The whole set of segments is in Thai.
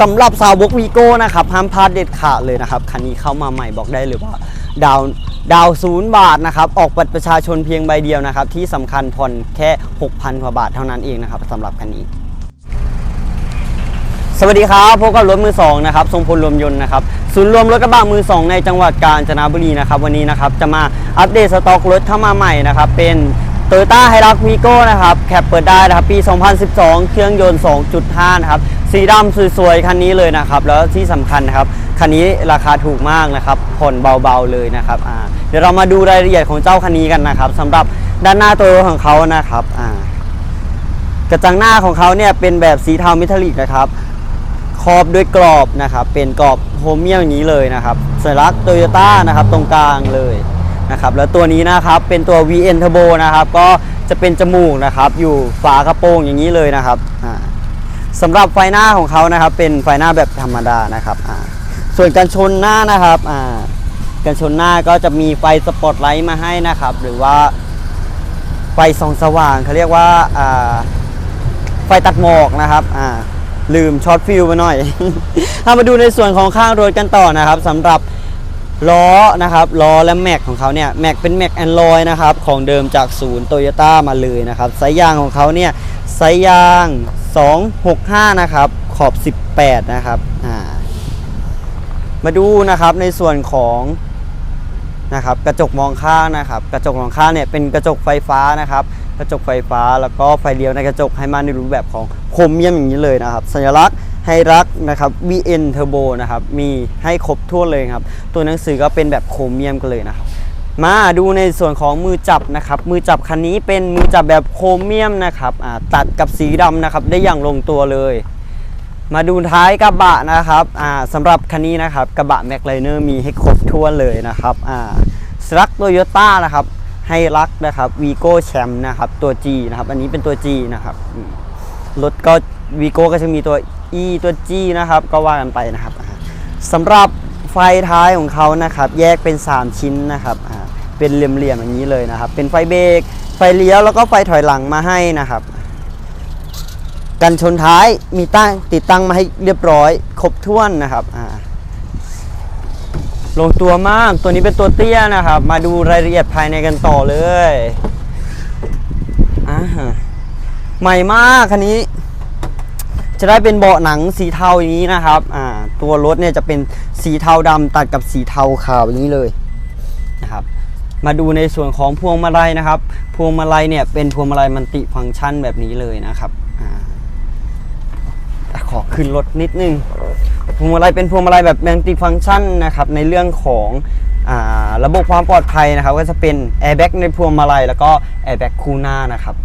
สำหรับสาวกวีโก้นะครับห้ามพลาดเด็ดขาดเลยนะครับคันนี้เข้ามาใหม่บอกได้เลยว่าดาวดาวศูนย์บาทนะครับออกบัตรประชาชนเพียงใบเดียวนะครับที่สำคัญผ่อนแค่ 6,000กว่าบาทเท่านั้นเองนะครับสำหรับคันนี้ สวัสดีครับพบกับรถมือสองนะครับทรงพลรวมยนต์นะครับศูนย์รวมรถกระบะมือสองในจังหวัดกาญจนบุรีนะครับวันนี้นะครับจะมาอัปเดตสต็อกรถเข้ามาใหม่นะครับเป็นโตโยต้าไฮรักวีโก้นะครับแคปเปิดได้นะครับปี 2012 เครื่องยนต์ 2.5 นะครับ สีดำสวยๆคันนี้เลยนะครับ แล้วที่สำคัญนะครับคันนี้ราคาถูกมากนะครับผ่อนเบาๆเลยนะครับเดี๋ยวเรามาดูรายละเอียดของเจ้าคันนี้กันนะครับสำหรับด้านหน้าตัวรถของเขานะครับกระจังหน้าของเขาเนี่ยเป็นแบบสีเทาเมทัลลิกนะครับครอบด้วยกรอบนะครับ เป็นกรอบโฮมเมียมอย่างนี้เลยนะครับสัญลักษณ์โตโยต้านะครับตรงกลางเลยนะครับแล้วตัวนี้นะครับเป็นตัว VN Turbo นะครับก็จะเป็นจมูกนะครับอยู่ฝากระโปรงอย่างนี้เลยนะครับ สำหรับไฟหน้าของเขานะครับ เป็นไฟหน้าแบบธรรมดานะครับส่วนกันชนหน้านะครับอ่ากันชนหน้าก็จะมีไฟสปอตไลท์มาให้นะครับ หรือว่าไฟส่องสว่างเขาเรียกว่าไฟตัดหมอกนะครับลืมช็อตฟิลไปหน่อยเอามาดูในส่วนของข้างรถกันต่อนะครับสำหรับล้อนะครับล้อและแม็กของเขาเนี่ยแม็กเป็นแม็กแอนลอยนะครับของเดิมจากศูนย์โตโยต้ามาเลยนะครับสายยางของเขาเนี่ยสายยาง 265 นะครับ ขอบ 18 นะครับอ่ามาดูนะครับในส่วนของนะครับกระจกมองข้างนะครับ กระจกมองข้างเนี่ยเป็นกระจกไฟฟ้านะครับ กระจกไฟฟ้าแล้วก็ไฟเลี้ยวในกระจกให้มาในรูปแบบของโครเมียมอย่างนี้เลยนะครับ สัญลักษณ์ไฮรักนะครับ VN Turbo นะครับมีให้ครบทั่วเลยครับ ตัวหนังสือก็เป็นแบบโครเมียมกันเลยนะครับ มาดูในส่วนของมือจับนะครับ มือจับคันนี้เป็นมือจับแบบโครเมียมนะครับตัดกับสีดำนะครับ ได้อย่างลงตัวเลย มาดูท้ายกระบะนะครับอ่าสำหรับคันนี้นะครับกระบะแม็กไลเนอร์มีให้ครบถ้วเลยนะครับสลักโตโยต้านะครับให้รักนะครับวีโก้แชมป์นะครับตัว G นะครับ อันนี้เป็นตัว G นะครับรถก็วีโก้ก็จะมีตัว E ตัว G นะครับ ก็ว่ากันไปนะครับอ่าสำหรับ ไฟท้ายของเขานะครับ แยกเป็น 3 ชิ้นนะครับเป็นเหลี่ยมๆอย่างนี้เลยนะครับ เป็นไฟเบรกไฟเลี้ยวแล้วก็ไฟถอยหลังมาให้นะครับ กันชนท้ายมีตั้งติดตั้งมาให้เรียบร้อย ครบถ้วนนะครับลงตัวมากตัวนี้เป็นตัวเตี้ยนะครับ มาดูรายละเอียดภายในกันต่อเลยอ่าใหม่มากคันนี้ จะได้เป็นเบาะหนังสีเทาอย่างนี้นะครับอ่าตัวรถเนี่ยจะเป็นสีเทาดำตัดกับสีเทาขาวอย่างนี้เลยนะครับมาดูในส่วนของพวงมาลัยนะครับ พวงมาลัยเนี่ยเป็นพวงมาลัยมันติฟังก์ชันแบบนี้เลยนะครับอขอขึ้นรถนิดนึง พวงมาลัยเป็นพวงมาลัยแบบแมนติฟัง c t ชันนะครับในเรื่องของอระบบความปลอดภัยนะครับ ก็จะเป็นแอร์แบ็กในพวงมาลัยแล้วก็แอร์แบ็กคู่หน้านะครับ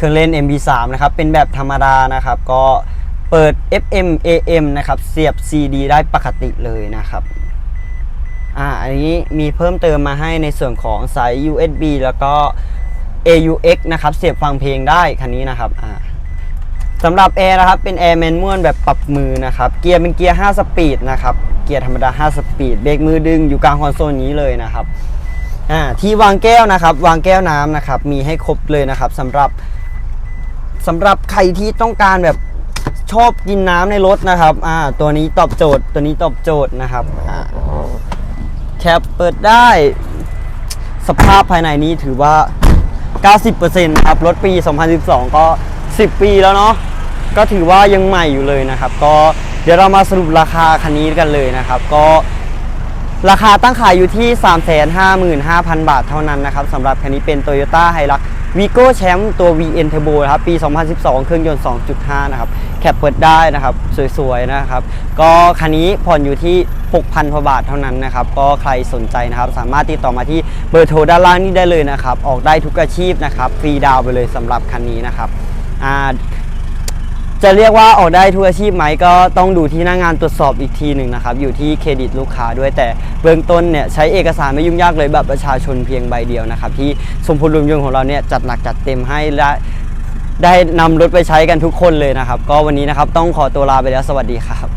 เครื่องเล่น MB3 นะครับเป็นแบบธรรมดานะครับ ก็เปิด FM AM นะครับ เสียบ CD ได้ปกติเลยนะครับอ่าอันนี้มีเพิ่มเติมมาให้ในส่วนของสาย USB แล้วก็ AUX นะครับ เสียบฟังเพลงได้คันนี้นะครับอ่าสำหรับแอร์นะครับ เป็นแอร์แมนนวลแบบปรับมือนะครับ เกียร์เป็นเกียร์ 5 สปีดนะครับ เกียร์ธรรมดา 5 สปีด เบรกมือดึงอยู่กลางคอนโซลนี้เลยนะครับ อ่า ที่วางแก้วนะครับ วางแก้วน้ำนะครับ มีให้ครบเลยนะครับสำหรับ สำหรับใครที่ต้องการแบบชอบกินน้ำในรถนะครับ อ่า ตัวนี้ตอบโจทย์ ตัวนี้ตอบโจทย์นะครับ อ่า แคปเปิดได้ สภาพภายในนี้ถือว่า 90%ครับ รถปี 2012 ก็ 10 ปีแล้วเนาะ ก็ถือว่ายังใหม่อยู่เลยนะครับ ก็เดี๋ยวเรามาสรุปราคาคันนี้กันเลยนะครับ ก็ ราคาตั้งขายอยู่ที่ 355,000 บาทเท่านั้นนะครับสำหรับคันนี้เป็น Toyota h i l u x Vigo Champ ตัว VN Turbo นะครับปี 2012 เครื่องยนต์ 2.5 นะครับ แคปเปิดได้นะครับ สวยๆ นะครับ ก็คันนี้ผ่อนอยู่ที่ 6,000กว่าบาทเท่านั้นนะครับ ก็ใครสนใจนะครับ สามารถติดต่อมาที่เบอร์โทรด้านล่างนี้ได้เลยนะครับ ออกได้ทุกอาชีพนะครับ ฟรีดาวไปเลยสำหรับคันนี้นะครับอ่า จะเรียกว่าออกได้ทุกอาชีพไหมก็ต้องดูที่หน้างานตรวจสอบอีกทีหนึ่งนะครับ อยู่ที่เครดิตลูกค้าด้วยแต่เบื้องต้นเนี่ยใช้เอกสารไม่ยุ่งยากเลยแบบประชาชนเพียงใบเดียวนะครับที่สมพลรวมยนต์ของเราเนี่ยจัดหนักจัดเต็มให้และได้นำรถไปใช้กันทุกคนเลยนะครับ ก็วันนี้นะครับต้องขอตัวลาไปแล้วสวัสดีครับ